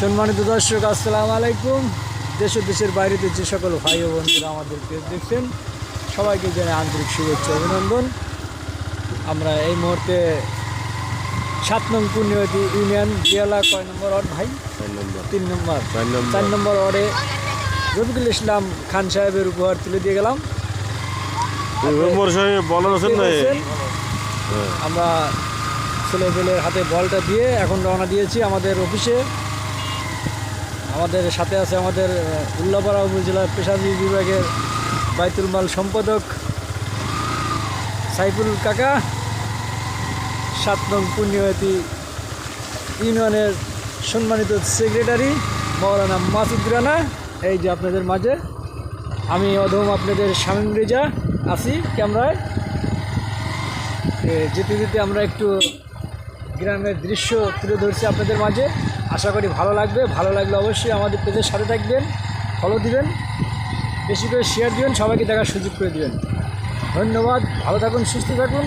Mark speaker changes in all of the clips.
Speaker 1: সম্মানিত দর্শক আসসালামু আলাইকুম। দেশ দেশের বাইরেতে যে সকল ভাই ও বন্ধুরা আমাদেরকে দেখছেন সবাইকে জানাই আন্তরিক শুভেচ্ছা অভিনন্দন। আমরা এই মুহূর্তে সাত নং পূর্ণিমতি ইউনিয়ন জিয়ালা কয় নম্বর ওয়ার্ড ভাই? তিন নম্বর।
Speaker 2: চার নম্বর।
Speaker 1: ওয়ার্ডে রফিকুল ইসলাম খান সাহেবের উপহার তুলে দিয়ে গেলাম।
Speaker 2: হ্যাঁ।
Speaker 1: আমরা ছেলেপেলের হাতে বলটা দিয়ে এখন রওনা দিয়েছি আমাদের অফিসে। আমাদের সাথে আছে আমাদের উল্লাপাড়া উপজেলার পেশাজী বিভাগের বাইতুল মাল সম্পাদক সাইফুল কাকা, সাত নং পূর্ণিমতি ইউনিয়নের সম্মানিত সেক্রেটারি মৌলানা মাসুদ রানা। এই যে আপনাদের মাঝে, আমি অধম আপনাদের শামীম রেজা আছি ক্যামেরায়। যেতে যেতে আমরা একটু গ্রামের দৃশ্য তুলে ধরছি আপনাদের মাঝে। আশা করি ভালো লাগবে। ভালো লাগলে অবশ্যই আমাদের পেজের সাথে থাকবেন ফলো দিবেন, বেশি করে শেয়ার দিবেন, সবাইকে দেখার সুযোগ করে দিবেন। ধন্যবাদ, ভালো থাকুন, সুস্থ থাকুন।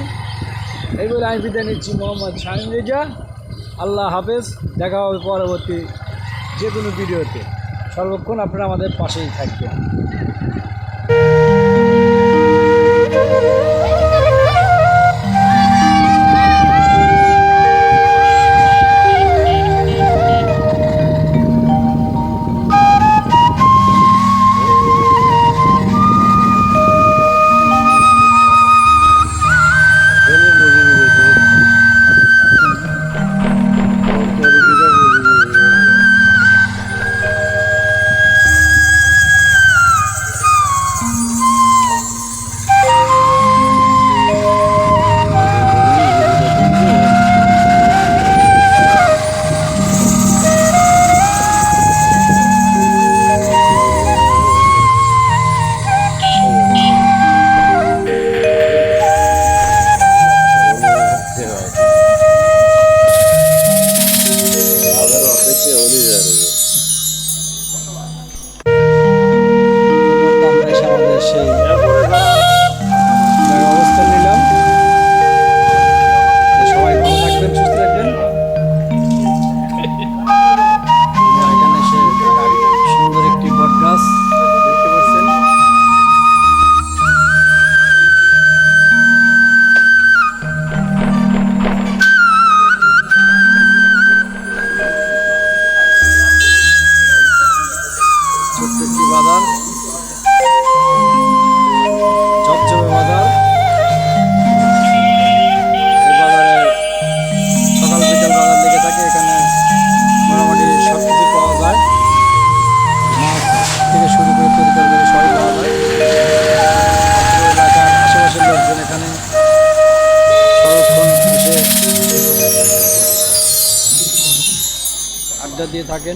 Speaker 1: এই বলে আমি বিদায় নিচ্ছি মোহাম্মদ শাহিন রেজা। আল্লাহ হাফেজ, দেখা হবে পরবর্তী যে কোনো ভিডিওতে। সর্বক্ষণ আপনারা আমাদের পাশেই থাকবেন। দিয়ে থাকেন।